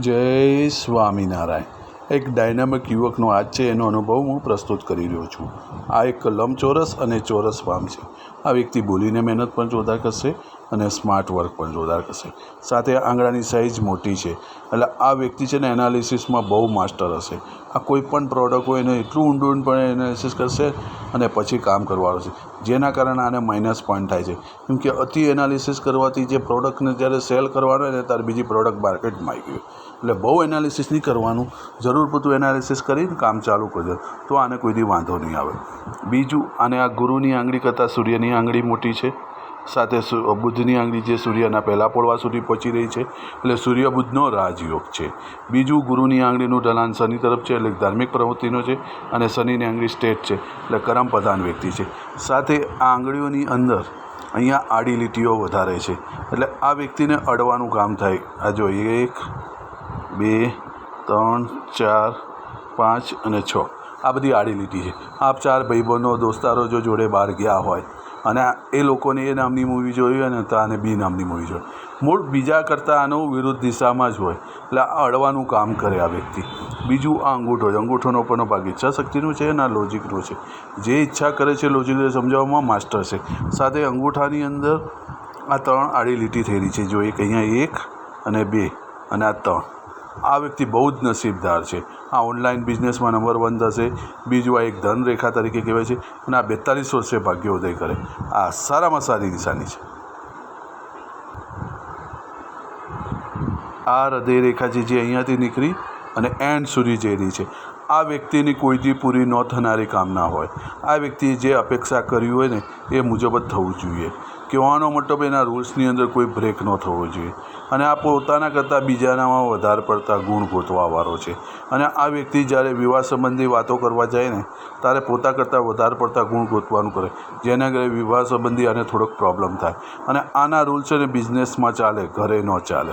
જય સ્વામિનારાયણ. એક ડાયનામિક યુવકનો આજ છે, એનો અનુભવ હું પ્રસ્તુત કરી રહ્યો છું. આ એક લંબચોરસ અને ચોરસ ફાર્મ છે. આ વ્યક્તિ બોલીને મહેનત પણ જોતા કરશે અને સ્માર્ટ વર્ક પણ જોરદાર કરશે. સાથે આંગળાની સાઇઝ મોટી છે. એટલે આ વ્યક્તિ છે ને એનાલિસિસમાં બહુ માસ્ટર હશે. આ કોઈ પણ પ્રોડક્ટ હોય એને એટલું ઊંડું પણ એનાલિસિસ કરશે અને પછી કામ કરવાનું છે. જેના કારણે આને માઇનસ પોઈન્ટ થાય છે. કેમ કે અતિ એનાલિસિસ કરવાથી જે પ્રોડક્ટને જ્યારે સેલ કરવાનો હોય ત્યારે બીજી પ્રોડક્ટ માર્કેટમાં આવી ગયું. એટલે બહુ એનાલિસિસ નહીં કરવાનું. જરૂર પૂરતું એનાલિસિસ કરીને કામ ચાલુ કરજો. તો આને કોઈ દી વાંધો નહીં આવે. બીજું, આને આ ગુરુની આંગળી કરતાં સૂર્યની આંગળી મોટી છે. સાથે બુધની આંગળી જે સૂર્યના પહેલાં પોળવા સુધી પહોંચી રહી છે, એટલે સૂર્ય બુધનો રાજયોગ છે. બીજું ગુરુની આંગળીનું ઢલાન શનિ તરફ છે, એટલે ધાર્મિક પ્રવૃત્તિનો છે, અને શનિની આંગળી સ્ટેટ છે, એટલે કરમ પ્રધાન વ્યક્તિ છે. સાથે આ આંગળીઓની અંદર અહીંયા આડી લીટીઓ વધારે છે, એટલે આ વ્યક્તિને અડવાનું કામ થાય. આ જો એક, બે, ત્રણ, ચાર, પાંચ અને છ. આ બધી આડી લીટી છે. આપ ચાર ભાઈબંધો, દોસ્તારો જો જોડે બહાર ગયા હોય અને એ લોકોને એ નામની મૂવી જોઈ હોય ને તો આને બી નામની મૂવી જોઈ. મૂળ બીજા કરતાં આનું વિરુદ્ધ દિશામાં જ હોય. એટલે અડવાનું કામ કરે આ વ્યક્તિ. બીજું આ અંગૂઠો છે. અંગૂઠોનો પણ ભાગ ઈચ્છાશક્તિનું છે અને આ લોજિકનું છે. જે ઈચ્છા કરે છે લોજિકને સમજાવવામાં માસ્ટર છે. સાથે અંગૂઠાની અંદર આ ત્રણ આડી લીટી થયેલી છે. જો એક અહીંયા એક અને બે અને આ ત્રણ. આ વ્યક્તિ બહુ જ નસીબદાર છે. આ ઓનલાઈન બિઝનેસમાં નંબર વન થશે. બીજું આ એક ધનરેખા તરીકે કહેવાય છે અને આ બેતાલીસ વર્ષે ભાગ્યોદય કરે. આ સારામાં સારી નિશાની છે. આ હૃદય રેખા છે જે અહીંયાથી નીકળી અને એન્ડ સુધી જઈ રહી છે. આ વ્યક્તિની કોઈથી પૂરી ન થનારી કામના હોય. આ વ્યક્તિએ જે અપેક્ષા કરી હોય ને એ મુજબ જ થવું જોઈએ. કહેવાનો મતલબ એના રૂલ્સની અંદર કોઈ બ્રેક ન થવો જોઈએ. અને આ પોતાના કરતાં બીજાનામાં વધારે પડતા ગુણ ગોતવાવાળો છે. અને આ વ્યક્તિ જ્યારે વિવાહ સંબંધી વાતો કરવા જાય ને, ત્યારે પોતા કરતાં વધારે પડતા ગુણ ગોતવાનું કરે. જેના ઘરે વિવાહ સંબંધી આને થોડોક પ્રોબ્લેમ થાય. અને આના રૂલ્સ છે ને બિઝનેસમાં ચાલે, ઘરે ન ચાલે.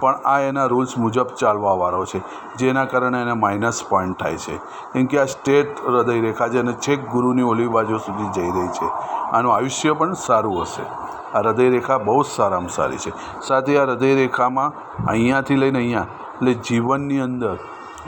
પણ આ એના રૂલ્સ મુજબ ચાલવાવાળો છે, જેના કારણે એને માઇનસ પોઈન્ટ થાય છે. કેમ કે આ સ્ટેટ હૃદય રેખા છે અને છેક ગુરુની ઓલી બાજુ સુધી જઈ રહી છે. આનું આયુષ્ય પણ સારું હશે. આ હૃદય રેખા બહુ જ સારામાં સારી છે. સાથે આ હૃદય રેખામાં અહીંયાથી લઈને અહીંયા, એટલે જીવનની અંદર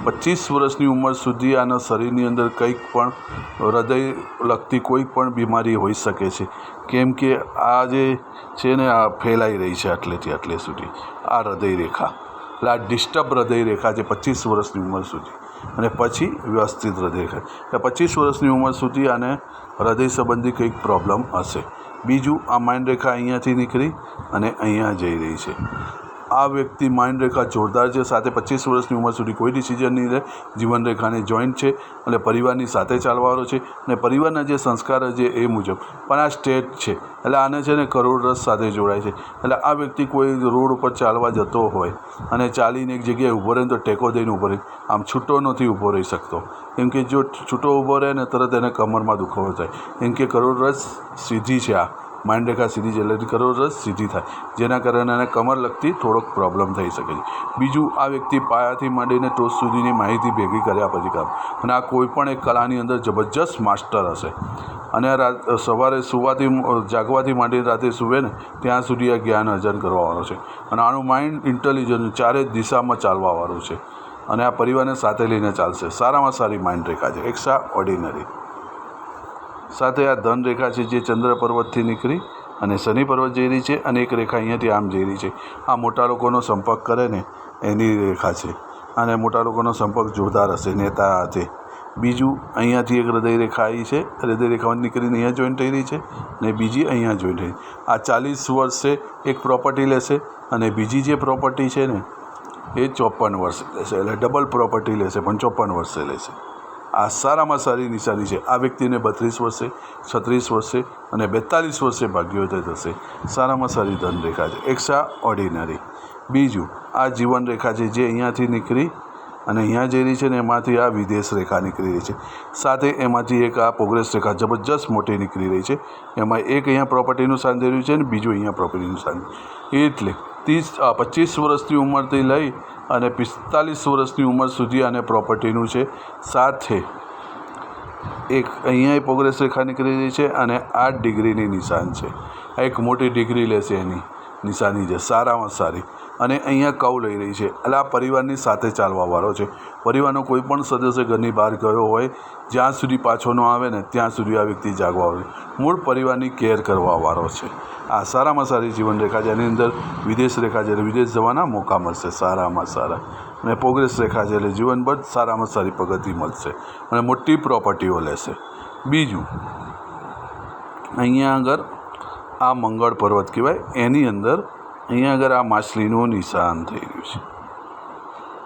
પચીસ વર્ષની ઉંમર સુધી આના શરીરની અંદર કંઈક પણ હૃદય લગતી કોઈ પણ બીમારી હોઈ શકે છે. કેમ કે આ જે છે ને, આ ફેલાઈ રહી છે આટલેથી આટલે સુધી. આ હૃદય રેખા એટલે આ ડિસ્ટર્બ હૃદય રેખા છે પચીસ વર્ષની ઉંમર સુધી. અને પછી વ્યવસ્થિત હૃદય એટલે પચીસ વર્ષની ઉંમર સુધી આને હૃદય સંબંધી કંઈક પ્રોબ્લેમ હશે. બીજું, આ માઇન્ડ રેખા અહીંયાથી નીકળી અને અહીંયા જઈ રહી છે. આ વ્યક્તિ માઇન્ડ રેખા જોરદાર છે. સાથે પચીસ વર્ષની ઉંમર સુધી કોઈ ડિસિઝન નહીં લે જીવન રેખાને જોઈન્ટ છે અને પરિવારની સાથે ચાલવાનો છે અને પરિવારના જે સંસ્કાર છે એ મુજબ. પણ આ સ્ટેટ છે. એટલે આને છે ને કરોડરસ સાથે જોડાય છે. એટલે આ વ્યક્તિ કોઈ રોડ ઉપર ચાલવા જતો હોય અને ચાલીને એક જગ્યાએ ઊભો રહે તો ટેકો દઈને ઊભો રહે. આમ છૂટો નથી ઊભો રહી શકતો. કેમ કે જો છૂટો ઊભો રહે ને તરત એને કમરમાં દુખાવો થાય. કેમ કે કરોડરસ સીધી છે આ. માઇન્ડ રેખા સીધી છે કરો રસ સીધી થાય. જેના કારણે એને કમર લગતી થોડોક પ્રોબ્લેમ થઈ શકે છે. બીજું, આ વ્યક્તિ પાયાથી માંડીને ટોચ સુધીની માહિતી ભેગી કર્યા પછી કામ. અને આ કોઈપણ એક કલાની અંદર જબરજસ્ત માસ્ટર હશે. અને સવારે સુવાથી જાગવાથી માંડીને રાતે સૂવે ને, ત્યાં સુધી આ જ્ઞાન અર્જન કરવાવાળો છે. અને આનું માઇન્ડ ઇન્ટેલિજન્ટ ચારે દિશામાં ચાલવાવાળું છે. અને આ પરિવારને સાથે લઈને ચાલશે. સારામાં સારી માઇન્ડ રેખા છે. એક્સ્ટ્રા ઓર્ડિનરી સાથે આ ધન રેખા છે જે ચંદ્ર પર્વતથી નીકળી અને શનિ પર્વત જઈ રહી છે અને એક રેખા અહીંયાથી આમ જઈ રહી છે. આ મોટા લોકોનો સંપર્ક કરે ને, એની રેખા છે. અને મોટા લોકોનો સંપર્ક જોરદાર હશે, નેતા હશે બીજું, અહીંયાથી એક હૃદય રેખા આવી છે. હૃદય રેખામાંથી નીકળીને અહીંયા જોઈન્ટ થઈ રહી છે અને બીજી અહીંયા જોઈન્ટ થઈ. આ ચાલીસ વર્ષે એક પ્રોપર્ટી લેશે અને બીજી જે પ્રોપર્ટી છે ને, એ ચોપન વર્ષે લેશે. એટલે ડબલ પ્રોપર્ટી લેશે, પણ ચોપન વર્ષે લેશે. આ સારામાં સારી નિશાની છે. આ વ્યક્તિને બત્રીસ વર્ષે, છત્રીસ વર્ષે અને બેતાલીસ વર્ષે ભાગ્યોદય થશે. સારામાં સારી ધનરેખા છે. Extraordinary. બીજું, આ જીવન રેખા છે જે અહીંયાથી નીકળી અને અહીંયા જઈ રહી છે ને એમાંથી આ વિદેશ રેખા નીકળી રહી છે. સાથે એમાંથી એક આ પ્રોગ્રેસ રેખા જબરજસ્ત મોટી નીકળી રહી છે. એમાં એક અહીંયા પ્રોપર્ટીનું સ્થાન થઈ રહ્યું છે અને બીજું અહીંયા પ્રોપર્ટીનું સ્થાન. એટલે ત્રીસ પચીસ વર્ષની ઉંમરથી લઈ અને પિસ્તાલીસ વર્ષની ઉંમર સુધી આને પ્રોપર્ટીનું છે. સાથે એક અહીંયા પ્રોગ્રેસ રેખા નીકળી રહી છે અને આઠ ડિગ્રીની નિશાન છે. આ એક મોટી ડિગ્રી લેશે એની. નિશાની છે. સારામાં સારી. અને અહીંયા કવ લઈ રહી છે. એટલે આ પરિવારની સાથે ચાલવાવાળો છે. પરિવારનો કોઈ પણ સદસ્ય ઘરની બહાર ગયો હોય, જ્યાં સુધી પાછો ન આવે ને, ત્યાં સુધી આ વ્યક્તિ જાગવા આવે. મૂળ પરિવારની કેર કરવાવાળો છે. આ સારામાં સારી જીવન રેખા છે. એની અંદર વિદેશ રેખા છે. એટલે વિદેશ જવાના મોકા મળશે. સારામાં સારા. અને પ્રોગ્રેસ રેખા છે. એટલે જીવનભર સારામાં સારી પ્રગતિ મળશે. અને મોટી પ્રોપર્ટીઓ લેશે. બીજું, અહીંયા આગળ આ મંગળ પર્વત કહેવાય. એની અંદર અહીંયા આગળ આ માછલીનું નિશાન થઈ રહ્યું છે.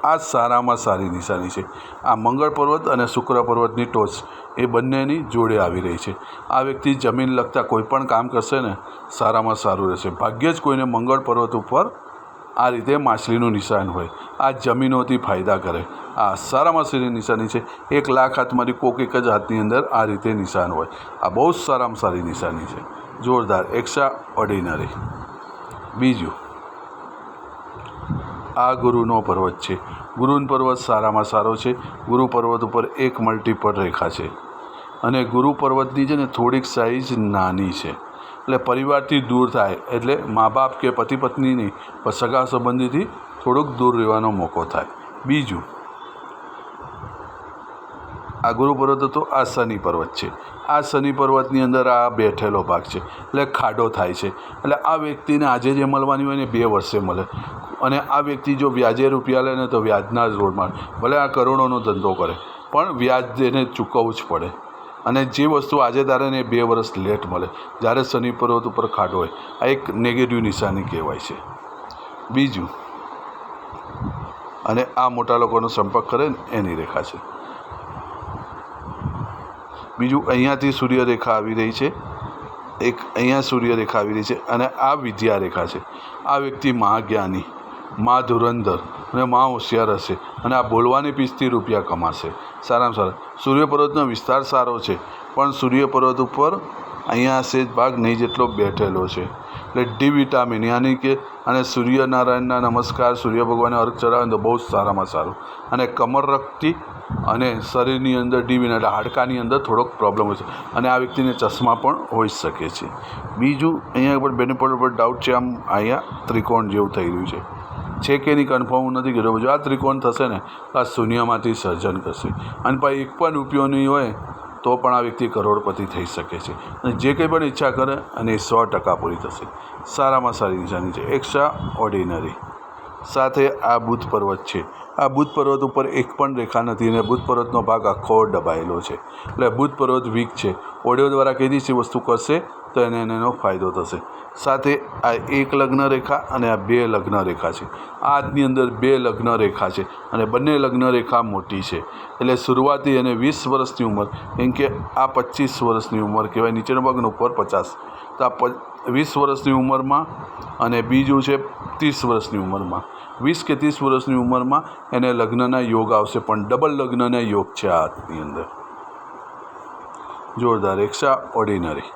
આ સારામાં સારી નિશાની છે. આ મંગળ પર્વત અને શુક્ર પર્વતની ટોચ એ બંનેની જોડે આવી રહી છે. આ વ્યક્તિ જમીન લગતા કોઈ પણ કામ કરશે ને, સારામાં સારું રહેશે. ભાગ્યે જ કોઈને મંગળ પર્વત ઉપર આ રીતે માછલીનું નિશાન હોય. આ જમીનોથી ફાયદા કરે. આ સારામાં સારી નિશાની છે. એક લાખ હાથમાંથી કોક એક જ હાથની અંદર આ રીતે નિશાન હોય. આ બહુ જ સારામાં સારી નિશાની છે. જોરદાર એક્સ્ટ્રા ઓર્ડિનરી બીજું, આ ગુરુનો પર્વત છે. ગુરુનો પર્વત સારામાં સારો છે. ગુરુ પર્વત ઉપર એક મલ્ટીપલ રેખા છે. અને ગુરુ પર્વતની છે ને, થોડીક સાઇઝ નાની છે. એટલે પરિવારથી દૂર થાય. એટલે મા બાપ કે પતિ પત્નીની સગા સંબંધીથી થોડુંક દૂર રહેવાનો મોકો થાય. બીજું આ ગુરુ પર્વત હતો આ શનિ પર્વત છે. આ શનિ પર્વતની અંદર આ બેઠેલો ભાગ છે. એટલે ખાડો થાય છે. એટલે આ વ્યક્તિને આજે જે મળવાની હોય ને બે વર્ષે મળે. અને આ વ્યક્તિ જો વ્યાજે રૂપિયા લે ને તો વ્યાજના જ રોડમાં. ભલે આ કરોડોનો ધંધો કરે, પણ વ્યાજ એને ચૂકવવું જ પડે. અને જે વસ્તુ આજે તારે ને બે વર્ષ લેટ મળે. જ્યારે શનિ પર્વત ઉપર ખાડો હોય, આ એક નેગેટિવ નિશાની કહેવાય છે. બીજું, અને આ મોટા લોકોનો સંપર્ક કરે ને એની રેખા છે. બીજું અહીંયાથી સૂર્યરેખા આવી રહી છે. એક અહીંયા સૂર્યરેખા આવી રહી છે અને આ વિદ્યા રેખા છે. આ વ્યક્તિ મહાજ્ઞાની, મા ધુરંધર અને મા હોશિયાર હશે અને આ બોલવાની પીસથી રૂપિયા કમાશે. સારામાં સારા. સૂર્યપર્વતનો વિસ્તાર સારો છે, પણ સૂર્ય પર્વત ઉપર અહીંયા સેજ ભાગ નહીં જેટલો બેઠેલો છે. એટલે ડી વિટામિન, યાની કે, અને સૂર્યનારાયણના નમસ્કાર સૂર્ય ભગવાનને અર્ઘ ચડાવે તો બહુ જ સારામાં સારું. અને કમર રક્તિ અને શરીરની અંદર ડીવીન એટલે હાડકાની અંદર થોડોક પ્રોબ્લેમ હોય છે. અને આ વ્યક્તિને ચશ્મા પણ હોઈ શકે છે. બીજું, અહીંયા પણ બેનિફોટ પર ડાઉટ છે, આમ અહીંયા ત્રિકોણ જેવું થઈ રહ્યું છે. છે કે નહીં કન્ફર્મ નથી કર્યો, જો આ ત્રિકોણ થશે ને, તો આ શૂન્યમાંથી સર્જન કરશે. અને પછી એક પણ ઉપયોગ નહીં હોય તો પણ આ વ્યક્તિ કરોડપતિ થઈ શકે છે. અને જે કંઈ પણ ઈચ્છા કરે અને એ સો ટકા પૂરી થશે. સારામાં સારી નિશાની છે. એક્સ્ટ્રા ઓર્ડિનરી સાથે આ બુધ પર્વત છે. આ બુધ પર્વત ઉપર એક પણ રેખા નથી અને બુધ પર્વતનો ભાગ આખો દબાયેલો છે. એટલે બુધ પર્વત વીક છે. ઓડિયો દ્વારા કઈ દિવસે વસ્તુ કરશે? તો એને એનો ફાયદો થશે. સાથે આ એક લગ્ન રેખા અને આ બે લગ્ન રેખા છે. આ હાથની અંદર બે લગ્ન રેખા છે અને બંને લગ્ન રેખા મોટી છે. એટલે શરૂઆતી એને વીસ વર્ષની ઉંમર, કેમ કે આ પચીસ વર્ષની ઉંમર કહેવાય, નીચેનો ભાગનો ઉપર પચાસ. તો આ વીસ વર્ષની ઉંમરમાં અને બીજું છે ત્રીસ વર્ષની ઉંમરમાં. વીસ કે ત્રીસ વર્ષની ઉંમરમાં એને લગ્નના યોગ આવશે, પણ ડબલ લગ્નના યોગ છે આ હાથની અંદર. જોરદાર એક્સ્ટ્રા ઓર્ડિનરી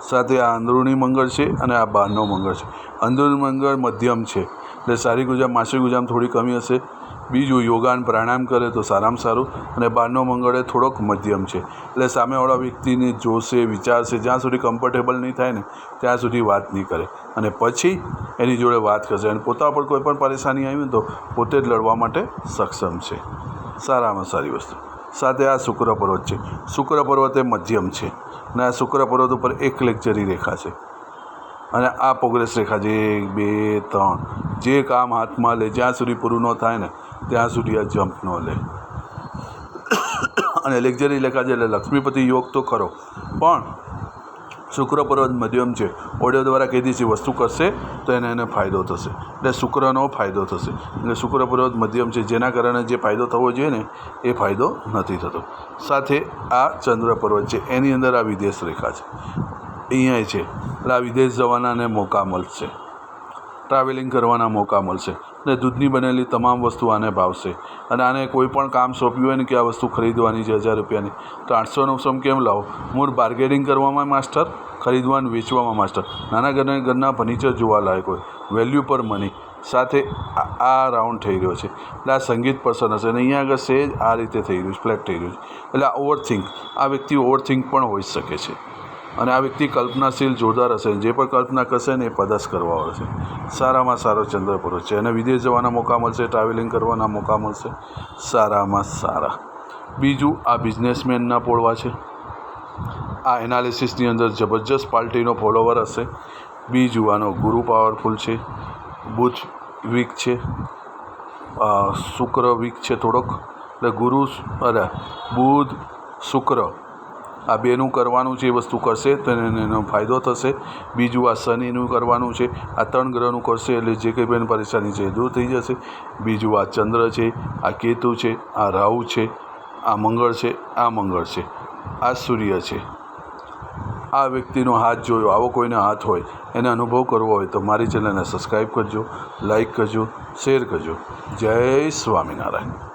સાથે આ અંદરૂણી મંગળ છે અને આ બહારનો મંગળ છે. અંદરૂણી મંગળ મધ્યમ છે. એટલે સારી ગુજામ માનસિક ગુજામ થોડી કમી હશે. બીજું યોગાન, પ્રાણાયામ કરે તો સારામાં સારું. અને બહારનો મંગળ એ થોડોક મધ્યમ છે. એટલે સામેવાળા વ્યક્તિને જોશે, વિચારશે, જ્યાં સુધી કમ્ફર્ટેબલ નહીં થાય ને, ત્યાં સુધી વાત નહીં કરે. અને પછી એની જોડે વાત કરશે. અને પોતા પર કોઈ પણ પરેશાની આવી તો પોતે જ લડવા માટે સક્ષમ છે. સારામાં સારી વસ્તુ. સાથે આ શુક્ર પર્વત છે. શુક્ર પર્વત એ મધ્યમ છે અને આ શુક્ર પર્વત ઉપર એક લેક્ચરી રેખા છે. અને આ પ્રોગ્રેસ રેખા છે. એક, બે, ત્રણ. જે કામ હાથમાં લે, જ્યાં સુધી પૂરું ન થાય ને, ત્યાં સુધી આ જમ્પ ન લે. અને લેક્ચરી રેખા છે એટલે લક્ષ્મીપતિ યોગ તો ખરો, પણ શુક્ર પર્વત મધ્યમ છે. ઓડિયો દ્વારા કીધી વસ્તુ કરશે તો એને એને ફાયદો થશે. એટલે શુક્રનો ફાયદો થશે. એટલે શુક્ર પર્વત મધ્યમ છે. જેના કારણે જે ફાયદો થવો જોઈએ ને, એ ફાયદો નથી થતો. સાથે આ ચંદ્ર પર્વત છે. એની અંદર આ વિદેશ રેખા છે. અહીંયા છે. એટલે આ વિદેશ જવાનાને મોકા મળશે ટ્રાવેલિંગ કરવાના મોકા મળશે ને દૂધની બનેલી તમામ વસ્તુ આને ભાવશે. અને આને કોઈ પણ કામ સોંપ્યું હોય ને કે આ વસ્તુ ખરીદવાની છે હજાર રૂપિયાની, તો આઠસો નવસો કેમ લાવો? મૂળ બાર્ગેનિંગ કરવામાં માસ્ટર, ખરીદવાનું વેચવામાં માસ્ટર. નાના ઘરના ઘરના ફર્નિચર જોવા લાયક હોય. વેલ્યુ પર મની સાથે આ રાઉન્ડ થઈ રહ્યો છે. એટલે આ સંગીત પર્સન હશે અને અહીંયા આગળ સેજ આ રીતે થઈ રહ્યું છે ફ્લેટ થઈ રહ્યું છે. એટલે આ ઓવરથિંક આ વ્યક્તિ ઓવરથિંક પણ હોઈ શકે છે. અને આ વ્યક્તિ કલ્પનાશીલ, જોરદાર હશે. જે પણ કલ્પના કરશે ને એ પદસ કરવા આવશે સારામાં સારો ચંદ્ર પુરુષ છે. અને વિદેશ જવાના મોકા મળશે ટ્રાવેલિંગ કરવાના મોકા મળશે. સારામાં સારા. બીજું, આ બિઝનેસમેનના પોળવા છે. આ એનાલિસિસની અંદર જબરજસ્ત પાર્ટીનો ફોલોવર હશે. બીજું, આનો ગુરુ પાવરફુલ છે. બુધ વીક છે. શુક્ર વીક છે થોડોક. એટલે ગુરુ અરે, બુધ, શુક્ર આ બેનું કરવાનું છે એ વસ્તુ કરશે તો એનો ફાયદો થશે. બીજું આ શનિનું કરવાનું છે, આ ત્રણ ગ્રહનું કરશે એટલે જે કંઈ બેન પરેશાની છે એ દૂર થઈ જશે. બીજું આ ચંદ્ર છે, આ કેતુ છે, આ રાહુ છે, આ મંગળ છે, આ મંગળ છે, આ સૂર્ય છે. આ વ્યક્તિનો હાથ જોયો, આવો કોઈનો હાથ હોય, એને અનુભવ કરવો હોય તો મારી ચેનલને સબસ્ક્રાઈબ કરજો લાઈક કરજો, શેર કરજો. જય સ્વામિનારાયણ.